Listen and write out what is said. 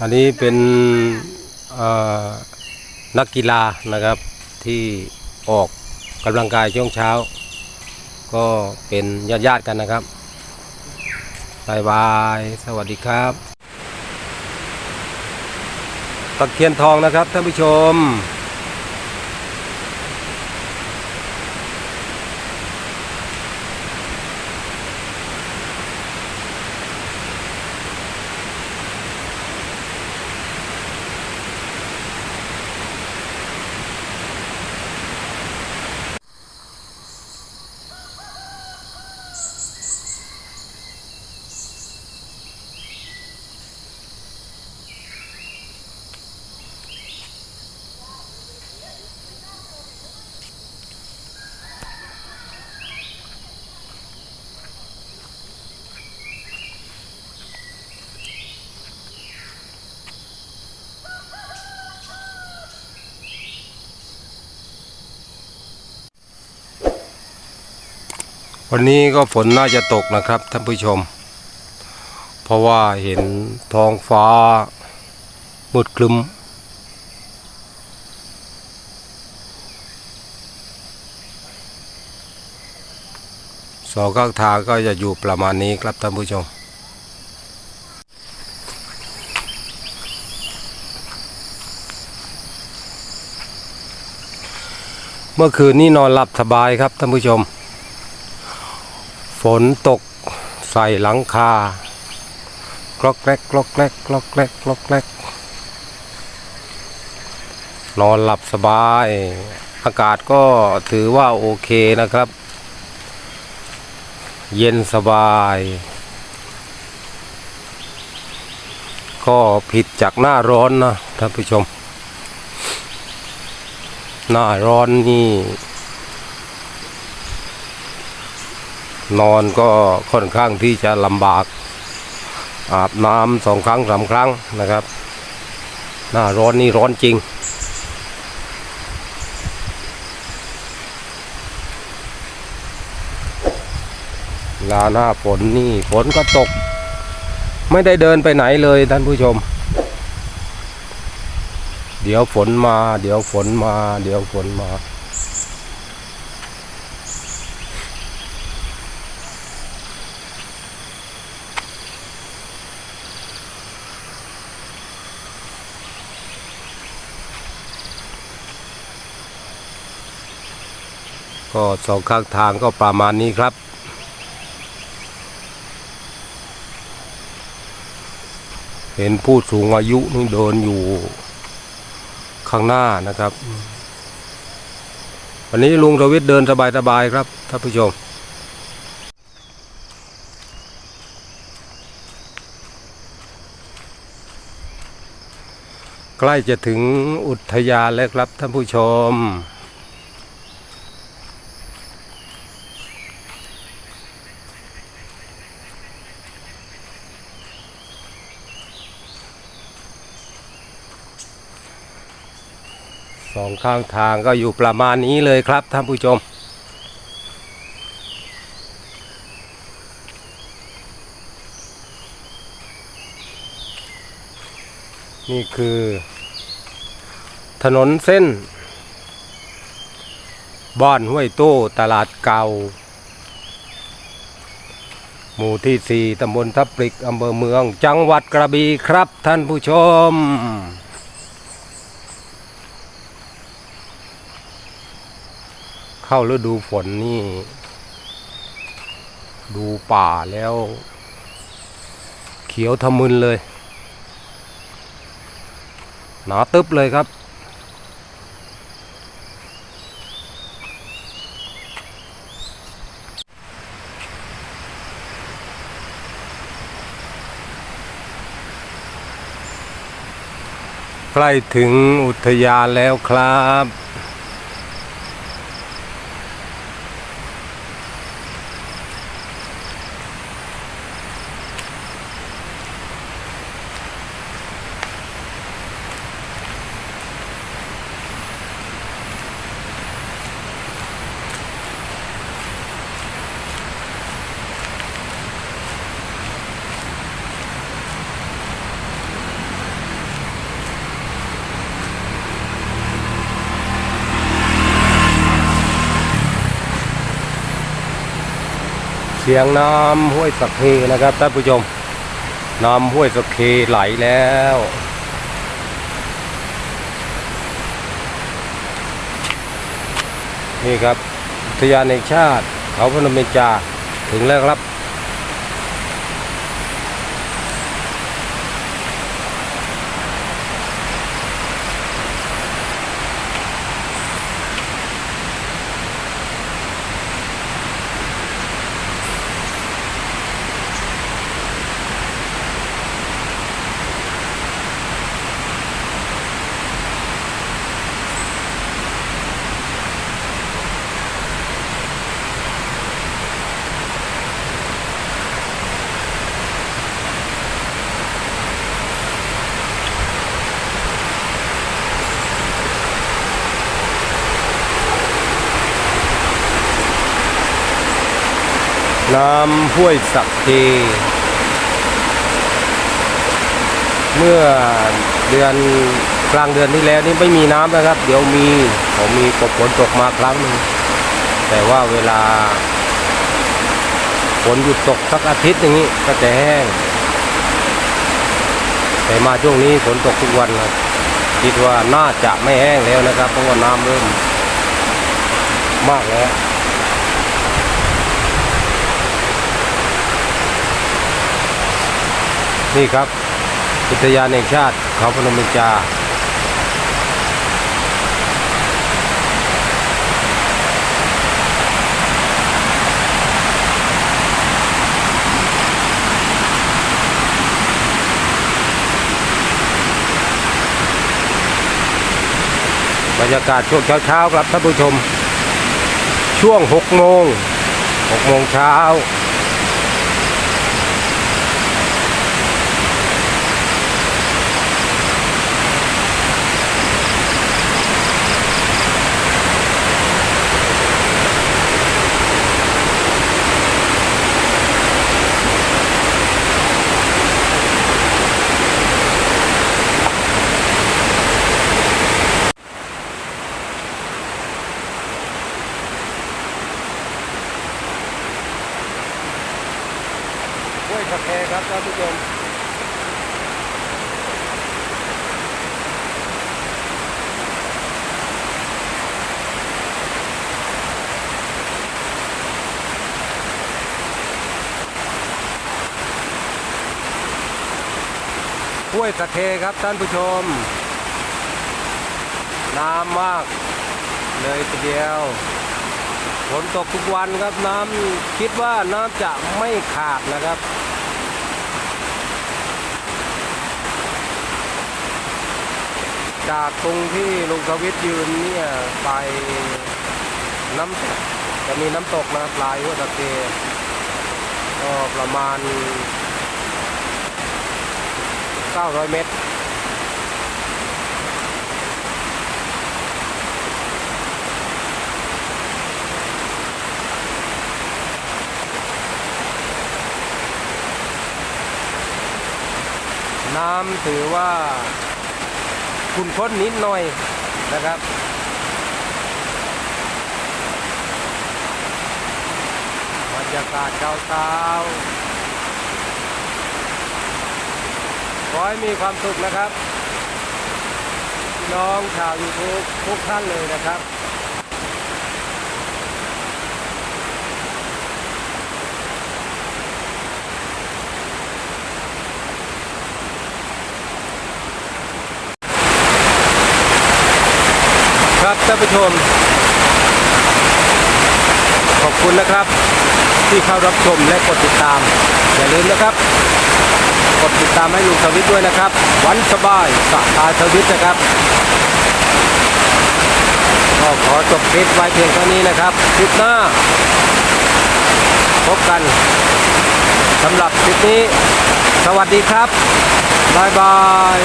อันนี้เป็นนักกีฬานะครับที่ออกกำลังกายช่วงเช้า ก็เป็นญาติญาติๆกันนะครับบายบายสวัสดีครับตะเคียนทองนะครับท่านผู้ชม วันนี้ก็ฝนน่าจะตกนะครับท่านผู้ชม เพราะว่าเห็นท้องฟ้ามืดครึ้ม สองข้างทางก็จะอยู่ประมาณนี้ครับท่านผู้ชมเมื่อคืนนี้นอนหลับสบายครับท่านผู้ชม ฝนตกใส่หลังคากรอกแกรกกรอกแกรกกรอกแกรกกรอกแกรกนอนหลับสบาย อากาศก็ถือว่าโอเคนะครับ เย็นสบาย ก็ผิดจากหน้าร้อนนะท่านผู้ชม หน้าร้อนนี่ นอนก็ค่อนข้างที่จะลำบาก อาบน้ำสองครั้งสามครั้งนะครับ หน้าร้อนนี่ร้อนจริง ลาหน้าฝนนี่ฝนก็ตก ไม่ได้เดินไปไหนเลยท่านผู้ชม เดี๋ยวฝนมา เดี๋ยวฝนมา เดี๋ยวฝนมา ก็สองข้างทางก็ประมาณนี้ครับ เห็นผู้สูงอายุนี่เดินอยู่ข้างหน้านะครับ วันนี้ลุงทวิทย์เดินสบายๆครับท่านผู้ชมใกล้จะถึงอุทยานแล้วครับท่านผู้ชม สองข้างทางก็อยู่ประมาณนี้เลยครับท่านผู้ชม นี่คือ ถนนเส้น บ้านห้วยโต้ตลาดเก่า หมู่ที่สี่ตำบลทับปริกอำเภอเมือง จังหวัดกระบี่ครับท่านผู้ชม เข้าฤดูฝนนี่ ดูป่าแล้ว เขียวทะมึนเลย หนาตึบเลยครับ ใกล้ถึงอุทยานแล้วครับ เสียงน้ำห้วยสักเคนะครับท่านผู้ชม น้ำห้วยสักเคไหลแล้ว นี่ครับอุทยานแห่งชาติเขาพนมเบญจาถึงแล้วครับ น้ำห้วยสักเคเมื่อเดือนกลางเดือนที่แล้วนี่ไม่มีน้ำนะครับ เดี๋ยวมีผมมีกฝนตกมาครั้งหนึ่งแต่ว่าเวลาฝนหยุดตกสักอาทิตย์อย่างนี้ก็จะแห้ง แต่มาช่วงนี้ฝนตกทุกวันครับคิดว่าน่าจะไม่แห้งแล้วนะครับ เพราะว่าน้ำเริ่มมากแล้ว นี่ครับ อุทยานแห่งชาติเขาพนมเบญจาบรรยากาศช่วงเช้าๆครับท่านผู้ชม ช่วง 6 โมง 6 โมงเช้า ห้วยสะแคครับท่านผู้ชมห้วยสะเคครับท่านผู้ชม น้ำมาก เลยทีเดียวฝนตกทุกวันครับน้ำคิดว่าน้ำจะไม่ขาดนะครับ จากตรงที่ลุงสวิทย์ยืนเนี่ยไปน้ำตกจะมีน้ำตกนะปลายหัวตะเกก็ประมาณ 900 เมตรน้ำถือว่า คุณค้นนิดหน่อยนะครับบรรยากาศเช้าเช้าๆขอให้มีความสุขนะครับ น้องชาวยูทูบทุกท่านเลยนะครับ ครับท่านผู้ชม ขอบคุณนะครับ ที่เข้ารับชมและกดติดตาม อย่าลืมนะครับ กดติดตามให้ลุงสวิทด้วยนะครับ วันสบายสตาร์สวิทนะครับก็ขอจบคลิปไว้เพียงเท่านี้นะครับคลิปหน้า พบกันสำหรับคลิปนี้ สวัสดีครับ บายบาย